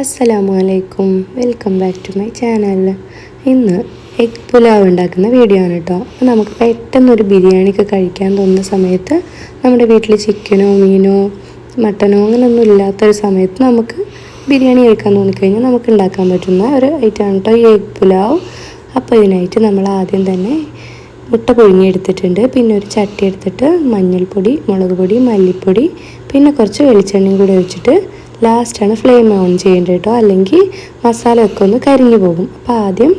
അസ്സലാമു അലൈക്കും welcome back to my channel ഇന്ന് എഗ് പുലാവ് ഉണ്ടാക്കുന്ന വീഡിയോ ആണ് കേട്ടോ അപ്പോൾ നമുക്ക് പെട്ടെന്നൊരു ബിരിയാണിയൊക്കെ കഴിക്കാൻ തോന്നുന്ന സമയത്ത് നമ്മുടെ വീട്ടിൽ ചിക്കനോ മീനോ മട്ടനോ അങ്ങനെയൊന്നും ഇല്ലാത്തൊരു സമയത്ത് നമുക്ക് ബിരിയാണി കഴിക്കാൻ തോന്നിക്കഴിഞ്ഞാൽ നമുക്ക് ഉണ്ടാക്കാൻ പറ്റുന്ന ഒരു ഐറ്റമാണ് കേട്ടോ ഈ എഗ് പുലാവ് അപ്പോൾ ഇതിനായിട്ട് നമ്മൾ ആദ്യം തന്നെ മുട്ട പുഴുങ്ങിയെടുത്തിട്ടുണ്ട്. പിന്നെ ഒരു ചട്ടി എടുത്തിട്ട് മഞ്ഞൾപ്പൊടി മുളക് പൊടി മല്ലിപ്പൊടി പിന്നെ കുറച്ച് വെളിച്ചെണ്ണയും കൂടി ഒഴിച്ചിട്ട് ലാസ്റ്റാണ് ഫ്ലെയിം ഓൺ ചെയ്യേണ്ടത് കേട്ടോ അല്ലെങ്കിൽ മസാലയൊക്കെ ഒന്ന് കരിഞ്ഞു പോകും. അപ്പോൾ ആദ്യം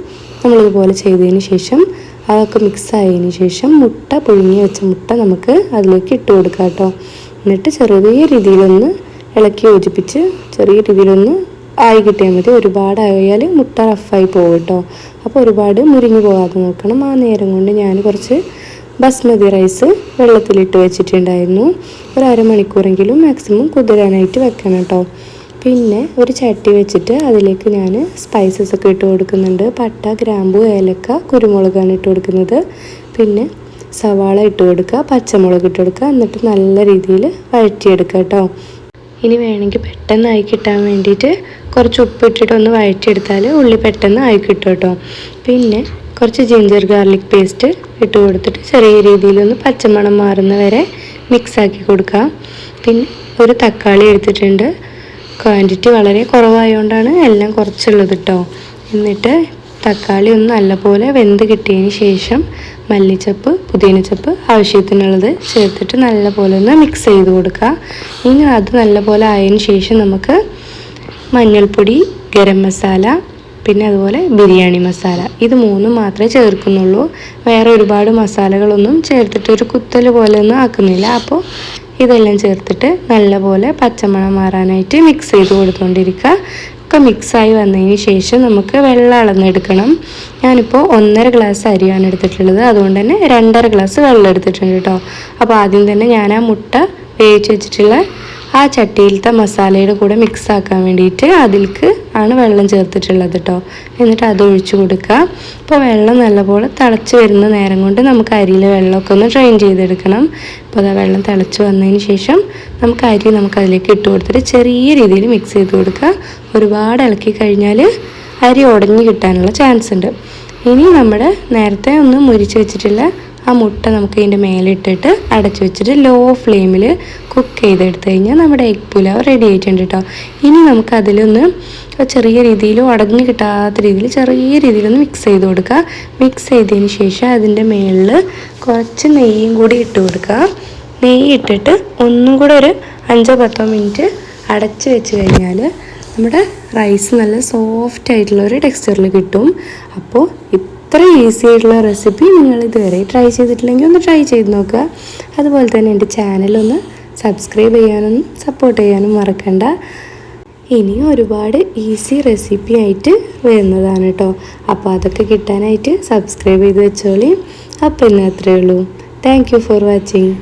നമ്മളിതുപോലെ ചെയ്തതിന് ശേഷം അതൊക്കെ മിക്സ് ആയതിന് ശേഷം മുട്ട പുഴുങ്ങി വെച്ച മുട്ട നമുക്ക് അതിലേക്ക് ഇട്ട് കൊടുക്കാം കേട്ടോ എന്നിട്ട് ചെറിയ രീതിയിലൊന്ന് ഇളക്കി യോജിപ്പിച്ച് ചെറിയ രീതിയിലൊന്ന് ആയി കിട്ടിയാൽ മതി. ഒരുപാടായാൽ മുട്ട റഫായി പോകും കേട്ടോ അപ്പോൾ ഒരുപാട് മുരിഞ്ഞു പോകാതെ നോക്കണം. ആ നേരം കൊണ്ട് ഞാൻ കുറച്ച് ബസ്മതി റൈസ് വെള്ളത്തിലിട്ട് വെച്ചിട്ടുണ്ടായിരുന്നു. ഒരു അരമണിക്കൂറെങ്കിലും മാക്സിമം കുതിരാനായിട്ട് വെക്കണം കേട്ടോ. പിന്നെ ഒരു ചട്ടി വെച്ചിട്ട് അതിലേക്ക് ഞാൻ സ്പൈസസ് ഒക്കെ ഇട്ട് കൊടുക്കുന്നുണ്ട്. പട്ട ഗ്രാമ്പു ഏലക്ക കുരുമുളകാണ് ഇട്ട് കൊടുക്കുന്നത്. പിന്നെ സവാള ഇട്ട് കൊടുക്കുക പച്ചമുളക് ഇട്ട് കൊടുക്കുക. എന്നിട്ട് നല്ല രീതിയിൽ വഴറ്റിയെടുക്കുക കേട്ടോ. ഇനി വേണമെങ്കിൽ പെട്ടെന്ന് ആയി കിട്ടാൻ വേണ്ടിയിട്ട് കുറച്ച് ഉപ്പ് ഇട്ടിട്ട് ഒന്ന് വഴറ്റിയെടുത്താൽ ഉള്ളി പെട്ടെന്ന് ആയി കിട്ടും കേട്ടോ. പിന്നെ കുറച്ച് ജിഞ്ചർ ഗാർലിക് പേസ്റ്റ് ഇട്ട് കൊടുത്തിട്ട് ചെറിയ രീതിയിലൊന്ന് പച്ചമണം മാറുന്ന വരെ മിക്സ് ആക്കി കൊടുക്കാം പിന്നെ ഒരു തക്കാളി എടുത്തിട്ടുണ്ട്. ക്വാണ്ടിറ്റി വളരെ കുറവായതുകൊണ്ടാണ് എല്ലാം കുറച്ചുള്ളത് കേട്ടോ എന്നിട്ട് തക്കാളി ഒന്ന് നല്ലപോലെ വെന്ത് കിട്ടിയതിന് ശേഷം മല്ലിച്ചപ്പ് പുതിനച്ചപ്പ് ആവശ്യത്തിനുള്ളത് ചേർത്തിട്ട് നല്ലപോലെ ഒന്ന് മിക്സ് ചെയ്ത് കൊടുക്കുക. ഇനി അത് നല്ലപോലെ ആയതിന് ശേഷം നമുക്ക് മഞ്ഞൾപ്പൊടി ഗരം മസാല പിന്നെ അതുപോലെ ബിരിയാണി മസാല. ഇത് മൂന്നും മാത്രമേ ചേർക്കുന്നുള്ളൂ. വേറെ ഒരുപാട് മസാലകളൊന്നും ചേർത്തിട്ട് ഒരു കുത്തൽ പോലെ ഒന്നും ആക്കുന്നില്ല. അപ്പോൾ ഇതെല്ലാം ചേർത്തിട്ട് നല്ലപോലെ പച്ചമണം മാറാനായിട്ട് മിക്സ് ചെയ്ത് കൊടുത്തുകൊണ്ടിരിക്കുക ഒക്കെ മിക്സായി വന്നതിന് ശേഷം നമുക്ക് വെള്ളം അളന്നെടുക്കണം. ഞാനിപ്പോൾ ഒന്നര ഗ്ലാസ് അരിയാണ് എടുത്തിട്ടുള്ളത്. അതുകൊണ്ട് തന്നെ രണ്ടര ഗ്ലാസ് വെള്ളം എടുത്തിട്ടുണ്ട് കേട്ടോ അപ്പോൾ ആദ്യം തന്നെ ഞാൻ ആ മുട്ട വേവിച്ച് വെച്ചിട്ടുള്ള ആ ചട്ടിയിലത്തെ മസാലയുടെ കൂടെ മിക്സ് ആക്കാൻ വേണ്ടിയിട്ട് അതിലേക്ക് ആണ് വെള്ളം ചേർത്തിട്ടുള്ളത് കേട്ടോ എന്നിട്ട് അത് ഒഴിച്ചു കൊടുക്കുക. അപ്പോൾ വെള്ളം നല്ലപോലെ തിളച്ച് വരുന്ന നേരം കൊണ്ട് നമുക്ക് അരിയിലെ വെള്ളമൊക്കെ ഒന്ന് ഡ്രെയിൻ ചെയ്തെടുക്കണം. അപ്പോൾ അത് വെള്ളം തിളച്ച് വന്നതിന് ശേഷം നമുക്ക് അരി നമുക്ക് അതിലേക്ക് ഇട്ട് കൊടുത്തിട്ട് ചെറിയ രീതിയിൽ മിക്സ് ചെയ്ത് കൊടുക്കുക. ഒരുപാട് ഇളക്കി കഴിഞ്ഞാൽ അരി ഉടഞ്ഞു കിട്ടാനുള്ള ചാൻസ് ഉണ്ട്. ഇനി നമ്മുടെ നേരത്തെ ഒന്ന് മുരിച്ച് വെച്ചിട്ടുള്ള ആ മുട്ട നമുക്ക് ഇതിന്റെ മേലിട്ടിട്ട് അടച്ചു വെച്ചിട്ട് ലോ ഫ്ലെയിമിൽ കുക്ക് ചെയ്തെടുത്ത് കഴിഞ്ഞാൽ നമ്മുടെ എഗ് പുലാവ് റെഡി ആയിട്ടുണ്ട് കേട്ടോ ഇനി നമുക്ക് അതിലൊന്ന് ചെറിയ രീതിയിൽ ഉടഞ്ഞു കിട്ടാത്ത രീതിയിൽ ചെറിയ രീതിയിലൊന്ന് മിക്സ് ചെയ്ത് കൊടുക്കുക. മിക്സ് ചെയ്തതിന് ശേഷം അതിന്റെ മേളിൽ കുറച്ച് നെയ്യും കൂടി ഇട്ട് കൊടുക്കുക. നെയ്യ് ഇട്ടിട്ട് ഒന്നും കൂടെ ഒരു അഞ്ചോ പത്തോ മിനിറ്റ് അടച്ച് വെച്ച് കഴിഞ്ഞാൽ നമ്മുടെ റൈസ് നല്ല സോഫ്റ്റ് ആയിട്ടുള്ള ഒരു ടെക്സ്ചറിൽ കിട്ടും. അപ്പോൾ ഇത്ര ഈസി ആയിട്ടുള്ള റെസിപ്പി നിങ്ങൾ ഇതുവരെ ട്രൈ ചെയ്തിട്ടില്ലെങ്കിൽ ഒന്ന് ട്രൈ ചെയ്ത് നോക്കുക. അതുപോലെ തന്നെ എന്റെ ചാനലൊന്ന് സബ്സ്ക്രൈബ് ചെയ്യാനും സപ്പോർട്ട് ചെയ്യാനും മറക്കണ്ട. ഇനി ഒരുപാട് ഈസി റെസിപ്പി ആയിട്ട് വരുന്നതാണ് കേട്ടോ അപ്പോൾ അതൊക്കെ കിട്ടാനായിട്ട് സബ്സ്ക്രൈബ് ചെയ്ത് വെച്ചോളി. അപ്പോൾ ഇന്ന് അത്രയേ ഉള്ളൂ. Thank for watching